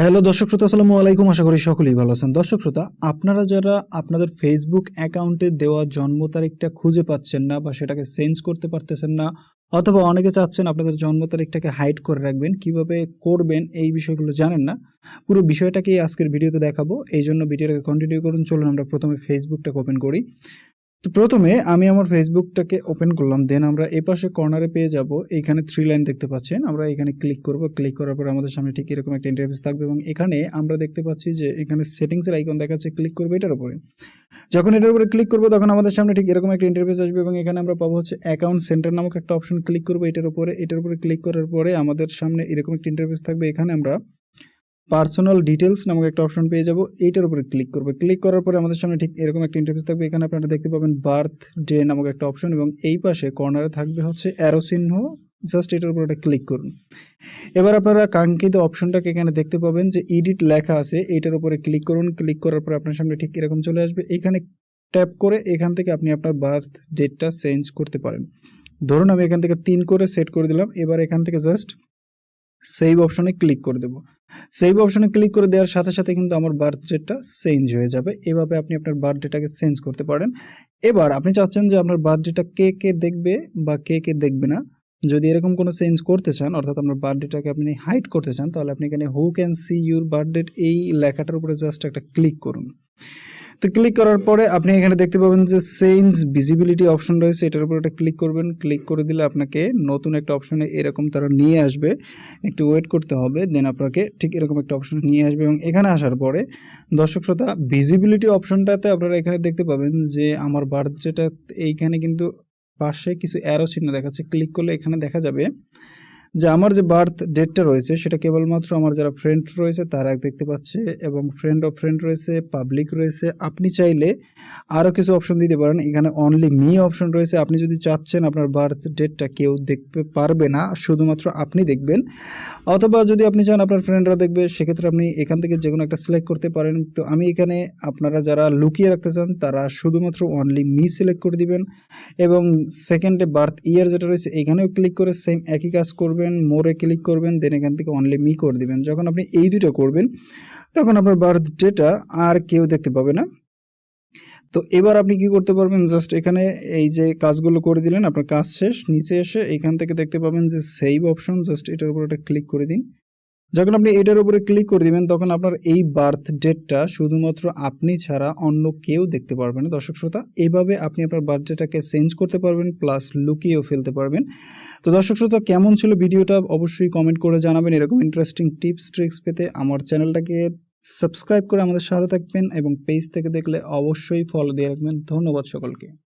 Hello দর্শক শ্রোতা, আসসালামু আলাইকুম। আশা করি সকলেই ভালো আছেন। দর্শক শ্রোতা, আপনারা যারা আপনাদের ফেসবুক অ্যাকাউন্টে দেওয়া জন্ম তারিখটা খুঁজে পাচ্ছেন না বা সেটাকে চেঞ্জ করতে পারতেছেন না, অথবা অনেকে চাচ্ছেন আপনাদের জন্ম তারিখটাকে হাইড করে রাখবেন, কীভাবে করবেন এই বিষয়গুলো জানেন না, পুরো বিষয়টাকেই আজকের ভিডিওতে দেখাবো। এই জন্য ভিডিওটাকে কন্টিনিউ করুন। চলুন আমরা প্রথমে ফেসবুকটাকে ওপেন করি। তো প্রথমে আমি আমার ফেসবুকটাকে ওপেন করলাম দেন আমরা এই পাশে কর্নারে পেয়ে যাব। এখানে থ্রি লাইন দেখতে পাচ্ছেন। আমরা এখানে ক্লিক করব। ক্লিক করার পর আমাদের সামনে ঠিক এরকম একটা ইন্টারফেস থাকবে এবং এখানে আমরা দেখতে পাচ্ছি যে এখানে সেটিংসের আইকন দেখাচ্ছে ক্লিক করব এটার উপরে। যখন এটার উপরে ক্লিক করব, তখন আমাদের সামনে ঠিক এরকম একটা ইন্টারফেস আসবে এবং এখানে আমরা পাবো হচ্ছে অ্যাকাউন্ট সেন্টার নামক একটা অপশন ক্লিক করব এটার উপরে। এটার উপরে ক্লিক করার পরে আমাদের সামনে এরকম একটা ইন্টারফেস থাকবে। এখানে আমরা পার্সোনাল ডিটেলস নামক একটা অপশন পেয়ে যাব। এইটার উপরে ক্লিক করবে। ক্লিক করার পরে আমাদের সামনে ঠিক এরকম একটা ইন্টারফেস থাকবে। এখানে আপনারা দেখতে পাবেন বার্থ ডে নামক একটা অপশন এবং এই পাশে কর্নারে থাকবে হচ্ছে অ্যারো চিহ্ন। জাস্ট এটার উপর একটা ক্লিক করুন। এবার আপনারা কাঙ্ক্ষিত অপশনটাকে এখানে দেখতে পাবেন যে এডিট লেখা আছে। এইটার উপরে ক্লিক করুন। ক্লিক করার পরে আপনার সামনে ঠিক এরকম চলে আসবে। এখানে ট্যাপ করে এখান থেকে আপনি আপনার বার্থ ডেটটা চেঞ্জ করতে পারেন। ধরুন আমি এখান থেকে তিন করে সেট করে দিলাম। এবার এখান থেকে জাস্ট সেভ অপশনে ক্লিক করে দেবো। সেভ অপশনে ক্লিক করে দেওয়ার সাথে সাথে কিন্তু আমার বার্থ ডেটটা চেঞ্জ হয়ে যাবে। এভাবে আপনি আপনার বার্থ ডেটাকে চেঞ্জ করতে পারেন। এবার আপনি চাচ্ছেন যে আপনার বার্থ ডেটা কে কে দেখবে বা কে কে দেখবে না। যদি এরকম কোনো চেঞ্জ করতে চান, অর্থাৎ আপনার বার্থ ডেটাকে আপনি হাইড করতে চান, তাহলে আপনি এখানে who can see your birth date এই লেখাটার উপরে জাস্ট একটা ক্লিক করুন। তো ক্লিক করার পরে আপনি এখানে দেখতে পাবেন যে চেঞ্জ ভিজিবিলিটি অপশন রয়েছে, এটার উপর একটা ক্লিক করবেন। ক্লিক করে দিলে আপনাকে নতুন একটা অপশনে এরকম তারা নিয়ে আসবে। একটু ওয়েট করতে হবে দেন আপনাকে ঠিক এরকম একটা অপশন নিয়ে আসবে। এবং এখানে আসার পরে, দর্শক শ্রোতা ভিজিবিলিটি অপশনটাতে আপনারা এখানে দেখতে পাবেন যে আমার বার্থ যেটা এইখানে কিন্তু পাশে কিছু অ্যারো চিহ্ন দেখাচ্ছে। ক্লিক করলে এখানে দেখা যাবে যে আমার যে বার্থ ডেটটা রয়েছে, সেটা কেবলমাত্র আমার যারা ফ্রেন্ড রয়েছে, তারা দেখতে পাচ্ছে এবং ফ্রেন্ড অফ ফ্রেন্ড রয়েছে পাবলিক রয়েছে। আপনি চাইলে আরও কিছু অপশন দিতে পারেন। এখানে অনলি মি অপশন রয়েছে। আপনি যদি চাচ্ছেন আপনার বার্থ ডেটটা কেউ দেখতে পারবে না, শুধুমাত্র আপনি দেখবেন। অথবা যদি আপনি চান আপনার ফ্রেন্ডরা দেখবে, সেক্ষেত্রে আপনি এখান থেকে যে কোনো একটা সিলেক্ট করতে পারেন। তো আমি এখানে আপনারা যারা লুকিয়ে রাখতে চান, তারা শুধুমাত্র অনলি মি সিলেক্ট করে দিবেন। এবং সেকেন্ডে বার্থ ইয়ার যেটা রয়েছে, এখানেও ক্লিক করে সেম একই কাজ করবেন মোরে ক্লিক করবেন দেন এখান থেকে অনলি মি করে দিবেন। যখন আপনি এই দুটো করবেন, তখন আপনার বার্থ ডেটা আর কেউ দেখতে পাবে না। তো এবার আপনি কি করতে পারবেন? জাস্ট এখানে এই যে কাজগুলো করে দিলেন, আপনার কাজ শেষ, নিচে এসে এখান থেকে দেখতে পাবেন যে সেভ অপশন জাস্ট এটার উপর একটা ক্লিক করে দিন। যখন আপনি এটার উপরে ক্লিক করে দিবেন, তখন আপনার এই বার্থ ডেটটা শুধুমাত্র আপনি ছাড়া অন্য কেউ দেখতে পারবেন না। দর্শক শ্রোতা এইভাবে আপনি আপনার বার্থ ডেটাকে চেঞ্জ করতে পারবেন প্লাস লুকিয়েও ফেলতে পারবেন। তো দর্শক শ্রোতা, কেমন ছিল ভিডিওটা অবশ্যই কমেন্ট করে জানাবেন। এরকম ইন্টারেস্টিং টিপস ট্রিক্স পেতে আমার চ্যানেলটাকে সাবস্ক্রাইব করে আমাদের সাথে থাকবেন এবং পেজ থেকে দেখলে অবশ্যই ফলো দিয়ে রাখবেন। ধন্যবাদ সকলকে।